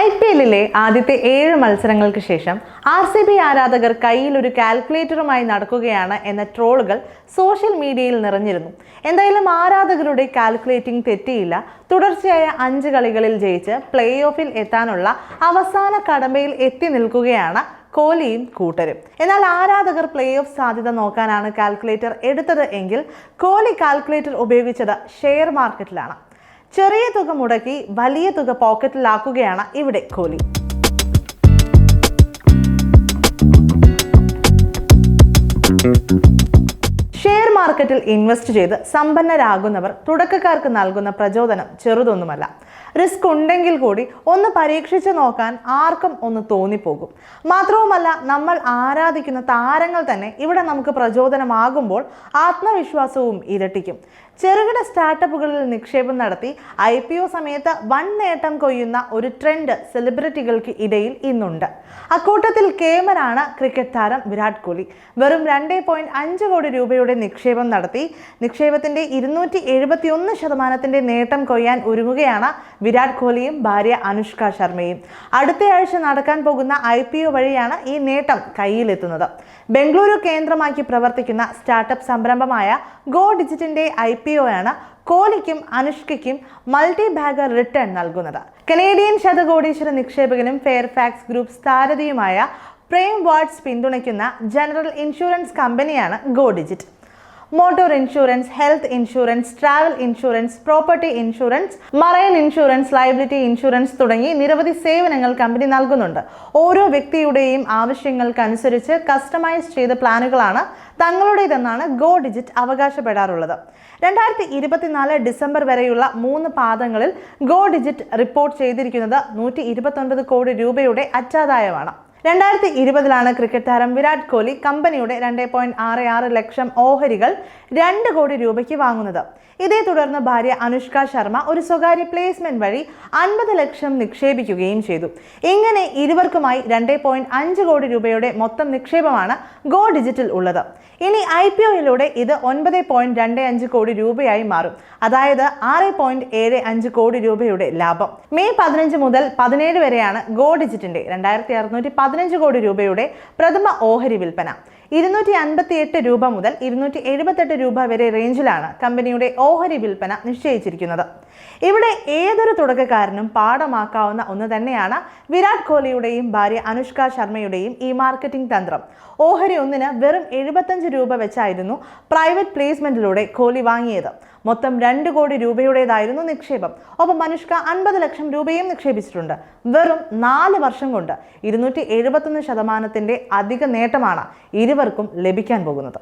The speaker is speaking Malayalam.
ഐ പി എല്ലിലെ ആദ്യത്തെ ഏഴ് മത്സരങ്ങൾക്ക് ശേഷം ആർ സി ബി ആരാധകർ കയ്യിൽ ഒരു കാൽക്കുലേറ്ററുമായി നടക്കുകയാണ് എന്ന ട്രോളുകൾ സോഷ്യൽ മീഡിയയിൽ നിറഞ്ഞിരുന്നു. എന്തായാലും ആരാധകരുടെ കാൽക്കുലേറ്റിംഗ് തെറ്റിയില്ല. തുടർച്ചയായ അഞ്ച് കളികളിൽ ജയിച്ച് പ്ലേ ഓഫിൽ എത്താനുള്ള അവസാന കടമ്പയിൽ എത്തി നിൽക്കുകയാണ് കോഹ്ലിയും കൂട്ടരും. എന്നാൽ ആരാധകർ പ്ലേ ഓഫ് സാധ്യത നോക്കാനാണ് കാൽക്കുലേറ്റർ എടുത്തത് എങ്കിൽ കോഹ്ലി കാൽക്കുലേറ്റർ ഉപയോഗിച്ചത് ഷെയർ മാർക്കറ്റിലാണ്. ചെറിയ തുക മുടക്കി വലിയ തുക പോക്കറ്റിലാക്കുകയാണ് ഇവിടെ കോഹ്ലി ഷെയർ മാർക്കറ്റിൽ ഇൻവെസ്റ്റ് ചെയ്ത് സമ്പന്നരാകുന്നവർ തുടക്കക്കാർക്ക് നൽകുന്ന പ്രചോദനം ചെറുതൊന്നുമല്ല. റിസ്ക് ഉണ്ടെങ്കിൽ കൂടി ഒന്ന് പരീക്ഷിച്ച് നോക്കാൻ ആർക്കും ഒന്ന് തോന്നിപ്പോകും. മാത്രവുമല്ല നമ്മൾ ആരാധിക്കുന്ന താരങ്ങൾ തന്നെ ഇവിടെ നമുക്ക് പ്രചോദനമാകുമ്പോൾ ആത്മവിശ്വാസവും ഇരട്ടിക്കും. ചെറുകിട സ്റ്റാർട്ടപ്പുകളിൽ നിക്ഷേപം നടത്തി ഐ പി ഒ സമയത്ത് വൻ നേട്ടം കൊയ്യുന്ന ഒരു ട്രെൻഡ് സെലിബ്രിറ്റികൾക്ക് ഇടയിൽ ഇന്നുണ്ട്. അക്കൂട്ടത്തിൽ കേമനാണ് ക്രിക്കറ്റ് താരം വിരാട് കോഹ്ലി. വെറും രണ്ടേ പോയിന്റ് അഞ്ച് കോടി രൂപയുടെ നിക്ഷേപം നടത്തി. നിക്ഷേപത്തിന്റെ ഇരുന്നൂറ്റി എഴുപത്തി ഒന്ന് ശതമാനത്തിന്റെ നേട്ടം കൊയ്യാൻ ഒരുങ്ങുകയാണ് വിരാട് കോഹ്ലിയും ഭാര്യ അനുഷ്ക ശർമ്മയും. അടുത്തയാഴ്ച നടക്കാൻ പോകുന്ന ഐ പി ഒ വഴിയാണ് ഈ നേട്ടം കയ്യിലെത്തുന്നത്. ബംഗളൂരു കേന്ദ്രമാക്കി പ്രവർത്തിക്കുന്ന സ്റ്റാർട്ടപ്പ് സംരംഭമായ ഗോ ഡിജിറ്റിന്റെ ഐ പി ഒ ആണ് കോഹ്ലിക്കും അനുഷ്കയ്ക്കും മൾട്ടി ബാഗർ റിട്ടേൺ നൽകുന്നത്. കനേഡിയൻ ശതകോടീശ്വര നിക്ഷേപകനും ഫെയർഫാക്സ് ഗ്രൂപ്പ് സ്ഥാരതിയുമായ പ്രേം വാർഡ്സ് പിന്തുണയ്ക്കുന്ന ജനറൽ ഇൻഷുറൻസ് കമ്പനിയാണ് go digit. Motor insurance health insurance travel insurance property insurance marine insurance liability insurance തുടങ്ങി നിരവധി സേവനങ്ങൾ കമ്പനി നൽകുന്നുണ്ട്. ഓരോ വ്യക്തിയുടെയും ആവശ്യങ്ങൾക്കനുസരിച്ച് കസ്റ്റമൈസ് ചെയ്ത പ്ലാനുകളാണ് തങ്ങളുടേതെന്നാണ് ഗോ ഡിജിറ്റ് അവകാശപ്പെടാറുള്ളത്. രണ്ടായിരത്തി ഇരുപത്തിനാല് ഡിസംബർ വരെയുള്ള മൂന്ന് പാദങ്ങളിൽ ഗോ ഡിജിറ്റ് റിപ്പോർട്ട് ചെയ്തിരിക്കുന്നത് നൂറ്റി കോടി രൂപയുടെ അറ്റാദായമാണ്. രണ്ടായിരത്തി ഇരുപതിലാണ് ക്രിക്കറ്റ് താരം വിരാട് കോഹ്ലി കമ്പനിയുടെ രണ്ട് പോയിന്റ് ആറ് ആറ് ലക്ഷം ഓഹരികൾ രണ്ട് കോടി രൂപയ്ക്ക് വാങ്ങുന്നത്. ഇതേ തുടർന്ന് ഭാര്യ അനുഷ്ക ശർമ്മ ഒരു സ്വകാര്യ പ്ലേസ്മെന്റ് വഴി അൻപത് ലക്ഷം നിക്ഷേപിക്കുകയും ചെയ്തു. ഇങ്ങനെ ഇരുവർക്കുമായി രണ്ട് പോയിന്റ് അഞ്ച് കോടി രൂപയുടെ മൊത്തം നിക്ഷേപമാണ് ഗോ ഡിജിറ്റൽ ഉള്ളത്. ഇനി ഐ പി ഒയിലൂടെ ഇത് ഒൻപത് പോയിന്റ് രണ്ട് അഞ്ച് കോടി രൂപയായി മാറും. അതായത് ആറ് പോയിന്റ് ഏഴ് അഞ്ച് കോടി രൂപയുടെ ലാഭം. മെയ് പതിനഞ്ച് മുതൽ പതിനേഴ് വരെയാണ് ഗോ ഡിജിറ്റിന്റെ രണ്ടായിരത്തി അറുന്നൂറ്റി പതിനഞ്ച് കോടി രൂപയുടെ പ്രഥമ ഓഹരി വിൽപ്പന. ഇരുന്നൂറ്റി അൻപത്തി എട്ട് രൂപ മുതൽ ഇരുന്നൂറ്റി എഴുപത്തെട്ട് രൂപ വരെ റേഞ്ചിലാണ് കമ്പനിയുടെ ഓഹരി വിൽപ്പന നിശ്ചയിച്ചിരിക്കുന്നത്. ഇവിടെ ഏതൊരു തുടക്കക്കാരനും പാഠമാക്കാവുന്ന ഒന്ന് തന്നെയാണ് വിരാട് കോഹ്ലിയുടെയും ഭാര്യ അനുഷ്ക ശർമ്മയുടെയും ഈ മാർക്കറ്റിംഗ് തന്ത്രം. ഓഹരി ഒന്നിന് വെറും എഴുപത്തഞ്ച് രൂപ വെച്ചായിരുന്നു പ്രൈവറ്റ് പ്ലേസ്മെന്റിലൂടെ കോഹ്ലി വാങ്ങിയത്. മൊത്തം രണ്ട് കോടി രൂപയുടേതായിരുന്നു നിക്ഷേപം. ഒപ്പം മനുഷ്ക അൻപത് ലക്ഷം രൂപയും നിക്ഷേപിച്ചിട്ടുണ്ട്. വെറും നാല് വർഷം കൊണ്ട് ഇരുന്നൂറ്റി എഴുപത്തൊന്ന് ശതമാനത്തിന്റെ അധിക നേട്ടമാണ് ഇരുവർക്കും ലഭിക്കാൻ പോകുന്നത്.